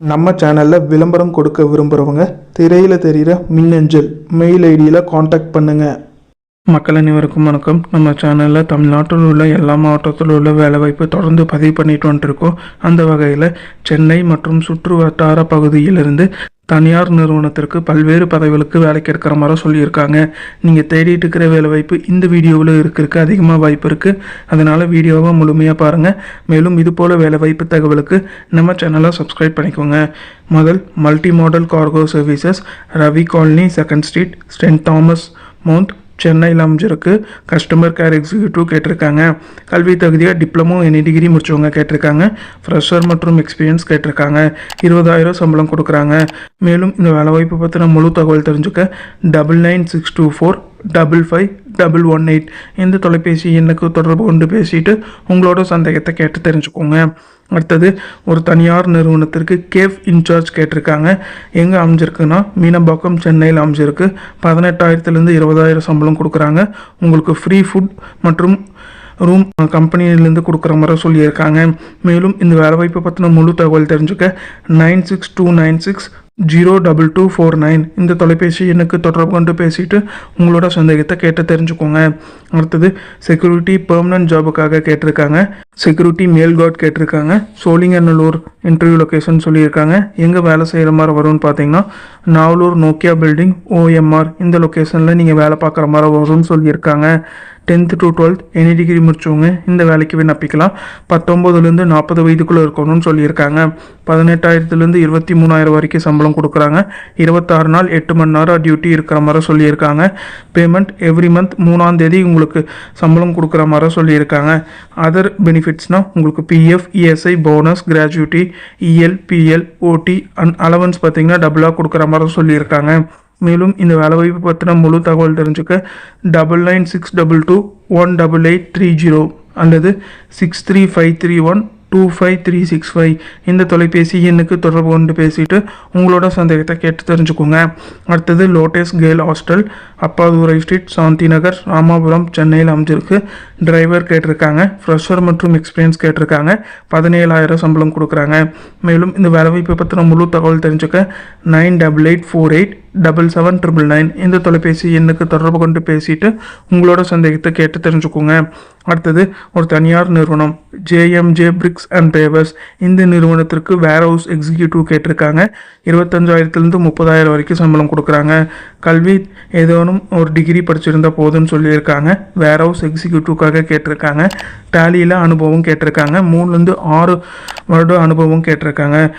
நம்ம சேனலில் விளம்பரம் கொடுக்க விரும்புகிறவங்க திரையில் தெரிகிற மின்னஞ்சல் மெயில் ஐடியில் காண்டாக்ட் பண்ணுங்கள் மக்கள் அனைவருக்கும் வணக்கம். நம்ம சேனலில் தமிழ்நாட்டில் உள்ள எல்லா மாவட்டத்தில் உள்ள வேலைவாய்ப்பு தொடர்ந்து பதிவு பண்ணிட்டு வந்துருக்கோம். அந்த வகையில் சென்னை மற்றும் சுற்று வட்டார பகுதியிலிருந்து தனியார் நிறுவனத்திற்கு பல்வேறு பதவிகளுக்கு வேலைக்கு எடுக்கிற மாதிரி சொல்லியிருக்காங்க. நீங்கள் தேடிட்டு இருக்கிற வேலைவாய்ப்பு இந்த வீடியோவில் இருக்கிறதுக்கு அதிகமாக வாய்ப்பு இருக்குது அதனால் வீடியோவை முழுமையாக பாருங்கள் மேலும் இது போல் வேலைவாய்ப்பு தகவலுக்கு நம்ம சேனலை சப்ஸ்கிரைப் பண்ணிக்கோங்க. முதல் multi modal cargo services Ravi colony second street Saint Thomas Mount சென்னையில் அமைஞ்சிருக்கு. கஸ்டமர் கேர் எக்ஸிக்யூட்டிவ் கேட்டிருக்காங்க. கல்வி தகுதியாக டிப்ளமோ எனி டிகிரி முடிச்சவங்க கேட்டிருக்காங்க. ஃப்ரெஷர் மற்றும் எக்ஸ்பீரியன்ஸ் கேட்டிருக்காங்க. இருபதாயிரம் சம்பளம் கொடுக்குறாங்க. மேலும் இந்த வேலைவாய்ப்பு பற்றின முழு தகவல் தெரிஞ்சுக்க double nine six two four double five double one eight இந்த தொலைபேசி எண்ணுக்கு தொடர்பு கொண்டு பேசிட்டு உங்களோட சந்தேகத்தை கேட்டு தெரிஞ்சுக்கோங்க. அடுத்தது ஒரு தனியார் நிறுவனத்திற்கு கேஃப் இன்சார்ஜ் கேட்டிருக்காங்க. எங்கே அமைஞ்சிருக்குன்னா மீனம்பாக்கம் சென்னையில் அமைஞ்சிருக்கு. பதினெட்டாயிரத்துலேருந்து இருபதாயிரம் சம்பளம் கொடுக்குறாங்க. உங்களுக்கு ஃப்ரீ ஃபுட் மற்றும் ரூம் கம்பெனிலேருந்து கொடுக்குற மாதிரி சொல்லியிருக்காங்க. மேலும் இந்த வேலைவாய்ப்பை பற்றின முழு தகவல் தெரிஞ்சுக்க nine six two nine six zero double two four nine. இந்த தொலைபேசி எனக்கு தொடர்பு கொண்டு பேசிட்டு உங்களோட சந்தேகத்தை கேட்டு தெரிஞ்சுக்கோங்க. அடுத்தது செக்யூரிட்டி பெர்மனன்ட் ஜாபுக்காக கேட்டிருக்காங்க. செக்யூரிட்டி மேல் கார்ட் கேட்டிருக்காங்க. சோழிங்கநல்லூர் இன்டர்வியூ லொக்கேஷன் சொல்லியிருக்காங்க. எங்கே வேலை செய்கிற மாதிரி வரும்னு பார்த்தீங்கன்னா நாவலூர் நோக்கியா பில்டிங் ஓஎம்ஆர் இந்த லொக்கேஷனில் நீங்கள் வேலை பார்க்குற மாதிரி வரும்னு சொல்லியிருக்காங்க. Tenth to twelfth any degree முடிச்சவங்க இந்த வேலைக்கு விண்ணப்பிக்கலாம் பத்தொம்போதுலேருந்து நாற்பது வயதுக்குள்ளே இருக்கணும்னு சொல்லியிருக்காங்க. பதினெட்டாயிரத்துலேருந்து இருபத்தி மூணாயிரம் வரைக்கும் சம்பளம் கொடுக்குறாங்க. இருபத்தாறு நாள் எட்டு மணி நேரம் டியூட்டி இருக்கிற மாதிரி சொல்லியிருக்காங்க. பேமெண்ட் எவ்ரி மந்த் மூணாம் தேதி உங்களுக்கு சம்பளம் கொடுக்குற மாதிரி சொல்லியிருக்காங்க. அதர் பெனிஃபிட்ஸ்னால் உங்களுக்கு PF ESI bonus gratuity EL PL OT and allowance பார்த்தீங்கன்னா டபுளாக கொடுக்குற மாதிரி சொல்லியிருக்காங்க. மேலும் இந்த வேலைவாய்ப்பு பற்றின முழு தகவல் தெரிஞ்சுக்க double nine six double two one double eight three zero அல்லது six three five three one two five three six five இந்த தொலைபேசி எண்ணுக்கு தொடர்பு கொண்டு பேசிட்டு உங்களோட சந்தேகத்தை கேட்டு தெரிஞ்சுக்கோங்க. அடுத்தது Lotus girl hostel Appadurai street Shanti Nagar Ramapuram சென்னையில் அமைஞ்சிருக்கு. டிரைவர் கேட்டிருக்காங்க ஃப்ரெஷர் மற்றும் எக்ஸ்பீரியன்ஸ் கேட்டிருக்காங்க. பதினேழாயிரம் சம்பளம் கொடுக்குறாங்க. மேலும் இந்த வேலைவாய்ப்பு பற்றின முழு தகவல் தெரிஞ்சுக்க nine double eight four eight double seven triple nine இந்த தொலைபேசி எண்ணுக்கு தொடர்பு கொண்டு பேசிட்டு உங்களோட சந்தேகத்தை கேட்டு தெரிஞ்சுக்கோங்க. அடுத்தது ஒரு தனியார் நிறுவனம் ஜேஎம்ஜே பிரிக்ஸ் அண்ட் பேவர்ஸ் இந்த நிறுவனத்திற்கு வேர் ஹவுஸ் எக்ஸிக்யூட்டிவ் கேட்டிருக்காங்க. இருபத்தஞ்சாயிரத்துலேருந்து முப்பதாயிரம் வரைக்கும் சம்பளம் கொடுக்குறாங்க. கல்வி ஏதோனும் ஒரு டிகிரி படிச்சிருந்தா போதும்னு சொல்லியிருக்காங்க. வேர் ஹவுஸ் எக்ஸிக்யூட்டிவ்க்காக கேட்டிருக்காங்க. டேலியில் அனுபவம் கேட்டிருக்காங்க. மூணுலேருந்து ஆறு வருட அனுபவம் கேட்டிருக்காங்க.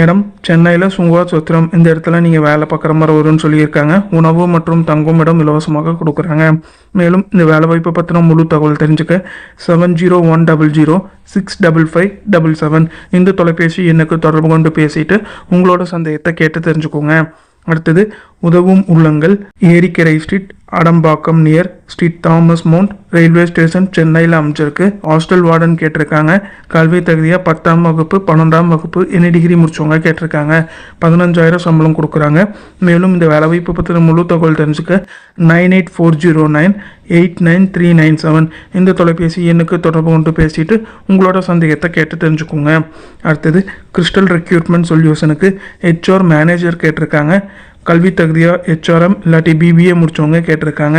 இடம் சென்னையில் சுங்கா சொத்திரம் இந்த இடத்துல நீங்கள் வேலை பார்க்குற மாதிரி வரும்னு சொல்லியிருக்காங்க. உணவு மற்றும் தங்கும் இடம் இலவசமாக கொடுக்குறாங்க. மேலும் இந்த வேலை வாய்ப்பை பற்றின முழு தகவல் தெரிஞ்சுக்க seven zero one double zero six double five double seven இந்த தொலைபேசி எண்ணுக்கு தொடர்பு கொண்டு பேசிட்டு உங்களோட சந்தேகத்தை கேட்டு தெரிஞ்சுக்கோங்க. அடுத்தது Udhavum Ullangal Erikkarai street Adambakkam near street Thomas Mount railway station சென்னையில் அமைச்சிருக்கு ஹாஸ்டல் வார்டன் கேட்டிருக்காங்க. கல்வி தகுதியாக பத்தாம் வகுப்பு பன்னெண்டாம் வகுப்பு என்ன டிகிரி முடிச்சவங்க கேட்டிருக்காங்க. பதினஞ்சாயிரம் சம்பளம் கொடுக்குறாங்க. மேலும் இந்த வேலைவாய்ப்பு பற்றின முழு தகவல் தெரிஞ்சுக்க nine eight four zero nine eight nine three nine seven. இந்த தொலைபேசி எண்ணுக்கு தொடர்பு கொண்டு பேசிட்டு உங்களோட சந்தேகத்தை கேட்டு தெரிஞ்சுக்கோங்க. அடுத்தது கிறிஸ்டல் ரெக்யூட்மெண்ட் சொல்யூஷனுக்கு ஹெச்ஆர் மேனேஜர் கேட்டிருக்காங்க. கல்வி தகுதியாக ஹெச்ஆர்எம் இல்லாட்டி பிபிஏ முடிச்சவங்க கேட்டிருக்காங்க.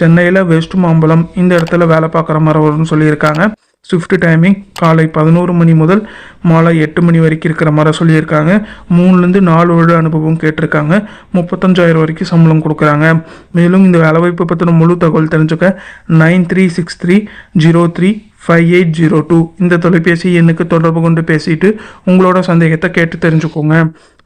சென்னையில் வெஸ்ட் மாம்பலம் இந்த இடத்துல வேலை பார்க்குற மாதிரி வரும்னு சொல்லியிருக்காங்க. ஷிஃப்ட் டைமிங் காலை பதினோரு மணி முதல் மாலை எட்டு மணி வரைக்கும் இருக்கிற மாதிரி சொல்லியிருக்காங்க. மூணுலேருந்து நாலு வருட அனுபவம் கேட்டிருக்காங்க. முப்பத்தஞ்சாயிரம் வரைக்கும் சம்பளம் கொடுக்குறாங்க. மேலும் இந்த வேலைவாய்ப்பு பற்றின முழு தகவல் தெரிஞ்சுக்க nine three six three zero three five eight zero two இந்த தொலைபேசி எண்ணுக்கு தொடர்பு கொண்டு பேசிட்டு உங்களோட சந்தேகத்தை கேட்டு தெரிஞ்சுக்கோங்க.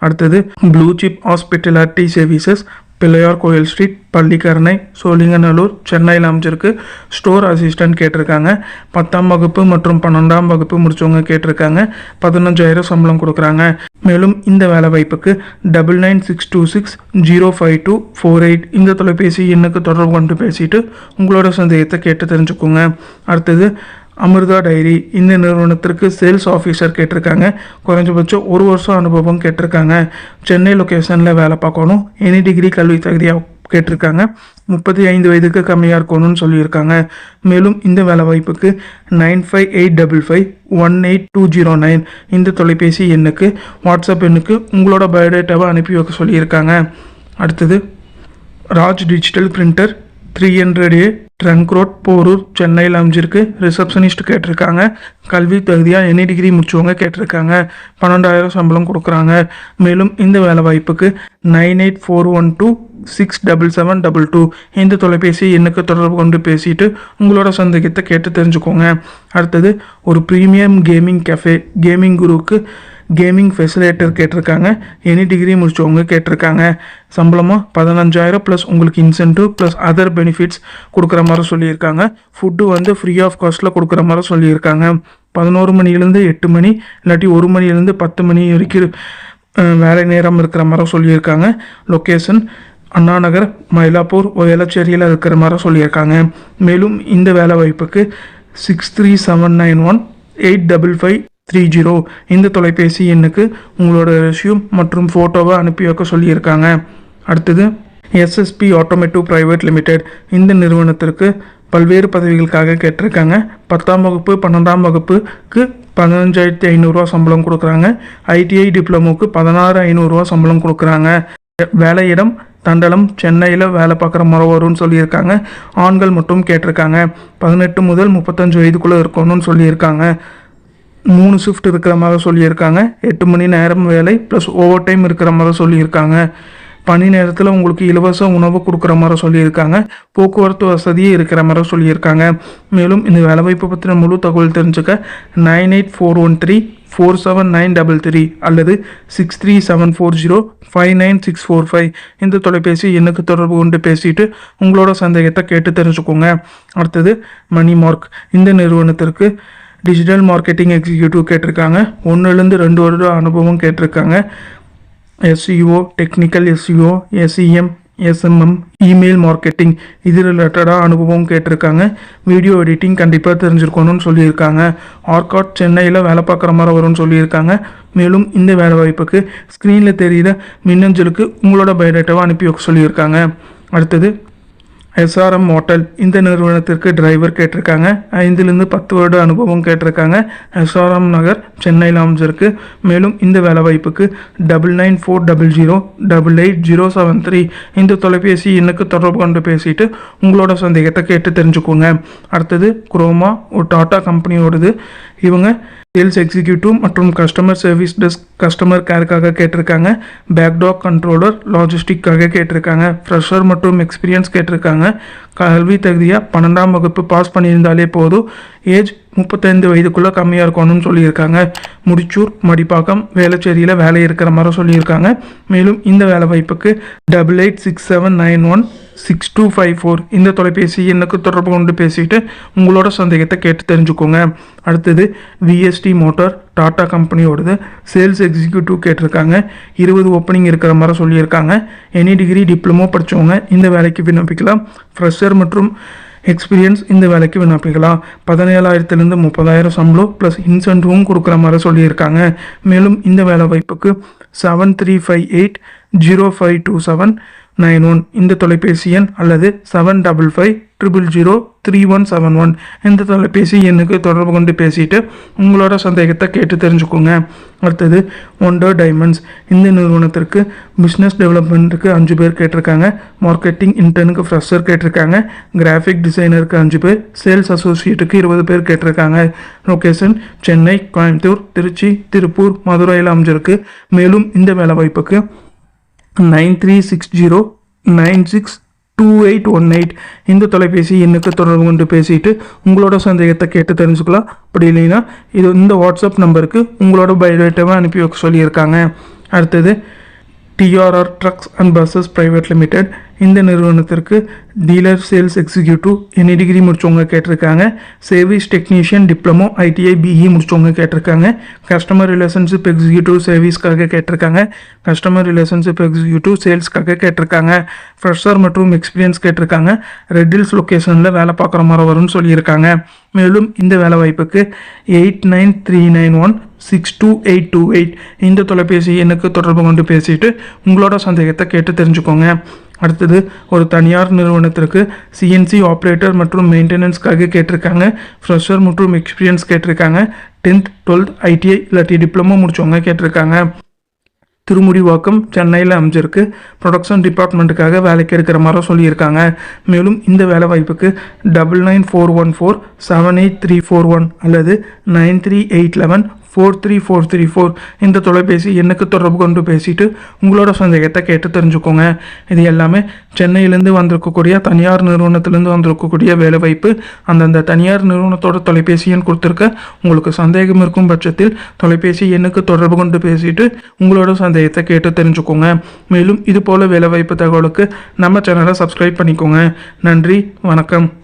அடுத்தது blue chip hospitality services Pillaiyar Koil street Pallikaranai Sholinganallur சென்னையில் அமைச்சிருக்கு ஸ்டோர் அசிஸ்டன்ட் கேட்டிருக்காங்க. பத்தாம் வகுப்பு மற்றும் பன்னெண்டாம் வகுப்பு முடிச்சவங்க கேட்டிருக்காங்க. பதினஞ்சாயிரம் சம்பளம் கொடுக்குறாங்க. மேலும் இந்த வேலை வாய்ப்புக்கு double nine six two six zero five two four eight இந்த தொலைபேசி எண்ணுக்கு தொடர்பு கொண்டு பேசிட்டு உங்களோட சந்தேகத்தை கேட்டு தெரிஞ்சுக்கோங்க. அடுத்தது அமிர்தா டைரி இந்த நிறுவனத்திற்கு சேல்ஸ் ஆஃபீஸர் கேட்டிருக்காங்க. குறைஞ்சபட்சம் ஒரு வருஷம் அனுபவம் கேட்டிருக்காங்க. சென்னை லொக்கேஷனில் வேலை பார்க்கணும். எனி டிகிரி கல்வி தகுதியாக கேட்டிருக்காங்க. முப்பத்தி ஐந்து வயதுக்கு கம்மியாக இருக்கணும்னு சொல்லியிருக்காங்க. மேலும் இந்த வேலை வாய்ப்புக்கு nine five eight double five one eight two zero nine இந்த தொலைபேசி எண்ணுக்கு வாட்ஸ்அப் எண்ணுக்கு உங்களோட பயோடேட்டாவை அனுப்பி வைக்க சொல்லியிருக்காங்க. அடுத்தது Raj digital printer three hundred A trunk road Porur சென்னையில் அமைஞ்சிருக்கு ரிசப்ஷனிஸ்ட் கேட்டிருக்காங்க. கல்வி தகுதியாக எனி டிகிரி முடிச்சவங்க கேட்டிருக்காங்க. பன்னெண்டாயிரம் சம்பளம் கொடுக்குறாங்க. மேலும் இந்த வேலை வாய்ப்புக்கு nine eight four one two six double seven double two இந்த தொலைபேசி எண்ணுக்கு தொடர்பு கொண்டு பேசிட்டு உங்களோட சந்தேகத்தை கேட்டு தெரிஞ்சுக்கோங்க. அடுத்தது ஒரு ப்ரீமியம் கேமிங் கேஃபே கேமிங் குரூவுக்கு கேமிங் ஃபெசிலேட்டர் கேட்டிருக்காங்க. எனி டிகிரி முடிச்சவங்க கேட்டிருக்காங்க. சம்பளமாக பதினஞ்சாயிரம் ப்ளஸ் உங்களுக்கு இன்சென்டிவ் ப்ளஸ் அதர் பெனிஃபிட்ஸ் கொடுக்குற மாதிரி சொல்லியிருக்காங்க. ஃபுட்டு வந்து ஃப்ரீ ஆஃப் காஸ்ட்டில் கொடுக்குற மாதிரி சொல்லியிருக்காங்க. பதினோரு மணிலேருந்து எட்டு மணி இல்லாட்டி ஒரு மணிலேருந்து பத்து மணி வரைக்கும் வேலை நேரம் இருக்கிற மாதிரி சொல்லியிருக்காங்க. லொக்கேஷன் அண்ணாநகர் மயிலாப்பூர் ஒயலச்சேரியில் இருக்கிற மாதிரி சொல்லியிருக்காங்க. மேலும் இந்த வேலை வாய்ப்புக்கு six three seven nine one eight double five three zero இந்த தொலைபேசி எண்ணுக்கு உங்களோட ரெஸ்யூம் மற்றும் ஃபோட்டோவை அனுப்பி வைக்க சொல்லியிருக்காங்க. அடுத்தது எஸ்எஸ்பி ஆட்டோமேட்டிவ் ப்ரைவேட் லிமிடெட் இந்த நிறுவனத்திற்கு பல்வேறு பதவிகளுக்காக கேட்டிருக்காங்க. பத்தாம் வகுப்பு பன்னெண்டாம் வகுப்புக்கு பதினஞ்சாயிரத்தி ஐநூறுரூவா சம்பளம் கொடுக்குறாங்க. ஐடிஐ டிப்ளமோக்கு பதினாறு ஐநூறுரூவா சம்பளம் கொடுக்குறாங்க. வேலையிடம் தண்டலம் சென்னையில் வேலை பார்க்குற முறை வரும்னு சொல்லியிருக்காங்க. ஆண்கள் மட்டும் கேட்டிருக்காங்க. பதினெட்டு முதல் முப்பத்தஞ்சு வயதுக்குள்ளே இருக்கணும்னு சொல்லியிருக்காங்க. மூணு ஷிஃப்ட் இருக்கிற மாதிரி சொல்லியிருக்காங்க. எட்டு மணி நேரம் வேலை ப்ளஸ் ஓவர் டைம் இருக்கிற மாதிரி சொல்லியிருக்காங்க. பணி நேரத்தில் உங்களுக்கு இலவச உணவு கொடுக்குற மாதிரி சொல்லியிருக்காங்க. போக்குவரத்து வசதியே இருக்கிற மாதிரி சொல்லியிருக்காங்க. மேலும் இந்த வேலைவாய்ப்பு பற்றின முழு தகவல் தெரிஞ்சுக்க nine eight four one three four seven nine double three அல்லது six three seven four zero five nine six four five இந்த தொலைபேசி எனக்கு தொடர்பு கொண்டு பேசிட்டு உங்களோட சந்தேகத்தை கேட்டு தெரிஞ்சுக்கோங்க. அடுத்தது மணி மார்க் இந்த நிறுவனத்திற்கு டிஜிட்டல் மார்க்கெட்டிங் எக்ஸிக்யூட்டிவ் கேட்டிருக்காங்க. ஒன்றுலேருந்து ரெண்டு வருட அனுபவம் கேட்டிருக்காங்க. SEO technical SEO SEM SMM email marketing இது ரிலேட்டடாக அனுபவம் கேட்டிருக்காங்க. வீடியோ எடிட்டிங் கண்டிப்பாக தெரிஞ்சிருக்கணும்னு சொல்லியிருக்காங்க. ஆர்காட் சென்னையில் வேலை பார்க்குற மாதிரி வரும்னு சொல்லியிருக்காங்க. மேலும் இந்த வேலை வாய்ப்புக்கு ஸ்க்ரீனில் தெரியுற மின்னஞ்சலுக்கு உங்களோட பயோடேட்டாவை அனுப்பி வைக்க சொல்லியிருக்காங்க. அடுத்தது எஸ்ஆர்எம் ஹோட்டல் இந்த நிறுவனத்திற்கு டிரைவர் கேட்டிருக்காங்க. ஐந்துலேருந்து பத்து வருட அனுபவம் கேட்டிருக்காங்க. எஸ்ஆர்எம் நகர் சென்னையில் அமைஞ்சிருக்கு மேலும் இந்த வேலை வாய்ப்புக்கு double nine four double zero double eight zero seven three இந்த தொலைபேசி எண்ணுக்கு தொடர்பு கொண்டு பேசிட்டு உங்களோட சந்தேகத்தை கேட்டு தெரிஞ்சுக்கோங்க. அடுத்தது குரோமா ஒரு டாட்டா கம்பெனியோடது இவங்க சேல்ஸ் எக்ஸிக்யூட்டிவ் மற்றும் கஸ்டமர் சர்வீஸ் டெஸ்க் கஸ்டமர் கேருக்காக கேட்டிருக்காங்க. பேக்டாக் கண்ட்ரோலர் லாஜிஸ்டிக்காக கேட்டிருக்காங்க. ஃப்ரெஷர் மற்றும் எக்ஸ்பீரியன்ஸ் கேட்டிருக்காங்க. கல்வி தகுதியாக பன்னெண்டாம் வகுப்பு பாஸ் பண்ணியிருந்தாலே போதும். ஏஜ் முப்பத்தைந்து வயதுக்குள்ளே கம்மியாக இருக்கணும்னு சொல்லியிருக்காங்க. முடிச்சூர் மடிப்பாக்கம் வேலைச்சேரியில் வேலை இருக்கிற மாதிரி சொல்லியிருக்காங்க. மேலும் இந்த வேலை வாய்ப்புக்கு double eight six seven nine one six two five four இந்த தொலைபேசி எண்ணுக்கு தொடர்பு கொண்டு பேசிட்டு உங்களோட சந்தேகத்தை கேட்டு தெரிஞ்சுக்கோங்க. அடுத்தது விஎஸ்டி மோட்டார் டாடா கம்பெனியோடது சேல்ஸ் எக்ஸிக்யூட்டிவ் கேட்டிருக்காங்க. இருபது ஓப்பனிங் இருக்கிற மாதிரி சொல்லியிருக்காங்க. எனி டிகிரி டிப்ளமோ படித்தவங்க இந்த வேலைக்கு விண்ணப்பிக்கலாம். ஃப்ரெஷர் மற்றும் எக்ஸ்பீரியன்ஸ் இந்த வேலைக்கு விண்ணப்பிக்கலாம். பதினேழாயிரத்துலேருந்து முப்பதாயிரம் சம்பளம் ப்ளஸ் இன்சென்டிவும் கொடுக்குற மாதிரி சொல்லியிருக்காங்க. மேலும் இந்த வேலை வாய்ப்புக்கு seven three five eight zero five two seven nine one இந்த தொலைபேசி எண் அல்லது seven double five triple zero three one seven one இந்த தொலைபேசி எண்ணுக்கு தொடர்பு கொண்டு பேசிட்டு உங்களோட சந்தேகத்தை கேட்டு தெரிஞ்சுக்கோங்க. அடுத்தது ஒண்டர் டைமண்ட்ஸ் இந்த நிறுவனத்திற்கு பிஸ்னஸ் டெவலப்மெண்ட்டுக்கு அஞ்சு பேர் கேட்டிருக்காங்க. மார்க்கெட்டிங் இன்டர்னுக்கு ஃப்ரெஷர் கேட்டிருக்காங்க. கிராஃபிக் டிசைனருக்கு அஞ்சு பேர் சேல்ஸ் அசோசியேட்டுக்கு இருபது பேர் கேட்டிருக்காங்க. லொக்கேஷன் சென்னை கோயம்புத்தூர் திருச்சி திருப்பூர் மதுரையில் அமைஞ்சிருக்கு. மேலும் இந்த வேலை வாய்ப்புக்கு nine three six zero nine six two eight one eight இந்த தொலைபேசி எண்ணுக்கு தொடர்பு கொண்டு பேசிட்டு உங்களோட சந்தேகத்தை கேட்டு தெரிஞ்சுக்கலாம். அப்படி இல்லைன்னா இது இந்த வாட்ஸ்அப் நம்பருக்கு உங்களோட பயோடேட்டாவை அனுப்பி வைக்க சொல்லியிருக்காங்க. அடுத்தது TRR trucks and buses private limited இந்த நிறுவனத்திற்கு dealer sales executive any degree முடிச்சவங்க கேட்டிருக்காங்க. Service technician diploma ITI BE முடிச்சவங்க கேட்டிருக்காங்க. கஸ்டமர் ரிலேஷன்ஷிப் எக்ஸிக்யூட்டிவ் சர்வீஸ்க்காக கேட்டிருக்காங்க. கஸ்டமர் ரிலேஷன்ஷிப் எக்ஸிக்யூட்டிவ் சேல்ஸ்க்காக கேட்டிருக்காங்க. ஃப்ரெஷர் மற்றும் எக்ஸ்பீரியன்ஸ் கேட்டிருக்காங்க. ரெட்டில்ஸ் லொக்கேஷனில் வேலை பார்க்குற மாதிரி வரும்னு சொல்லியிருக்காங்க. மேலும் இந்த வேலை வாய்ப்புக்கு eight nine three nine one six two eight two eight இந்த தொலைபேசி எண்ணுக்கு தொடர்பு கொண்டு பேசிட்டு உங்களோட சந்தேகத்தை கேட்டு தெரிஞ்சுக்கோங்க. அடுத்தது ஒரு தனியார் நிறுவனத்திற்கு சிஎன்சி ஆப்ரேட்டர் மற்றும் மெயின்டெனன்ஸ்க்காக கேட்டிருக்காங்க. ஃப்ரெஷர் மற்றும் எக்ஸ்பீரியன்ஸ் கேட்டிருக்காங்க. டென்த் டுவெல்த் ஐடிஐ இல்லாட்டி டிப்ளமோ முடித்தவங்க கேட்டிருக்காங்க. திருமுடிவாக்கம் சென்னையில் அமைஞ்சிருக்கு. ப்ரொடக்ஷன் டிபார்ட்மெண்ட்டுக்காக வேலைக்கு எடுக்கிற மாதிரி சொல்லியிருக்காங்க. மேலும் இந்த வேலை வாய்ப்புக்கு double nine four one four seven eight three four one அல்லது nine three eight eleven four three four three four இந்த தொலைபேசி எண்ணுக்கு தொடர்பு கொண்டு பேசிட்டு உங்களோட சந்தேகத்தை கேட்டு தெரிஞ்சுக்கோங்க. இது எல்லாமே சென்னையிலேருந்து வந்திருக்கக்கூடிய தனியார் நிறுவனத்திலேருந்து வந்திருக்கக்கூடிய வேலைவாய்ப்பு. அந்தந்த தனியார் நிறுவனத்தோட தொலைபேசி எண் கொடுத்துருக்க உங்களுக்கு சந்தேகம் இருக்கும் பட்சத்தில் தொலைபேசி எண்ணுக்கு தொடர்பு கொண்டு பேசிட்டு உங்களோட சந்தேகத்தை கேட்டு தெரிஞ்சுக்கோங்க. மேலும் இது போல வேலைவாய்ப்பு தகவலுக்கு நம்ம சேனலை சப்ஸ்கிரைப் பண்ணிக்கோங்க. நன்றி வணக்கம்.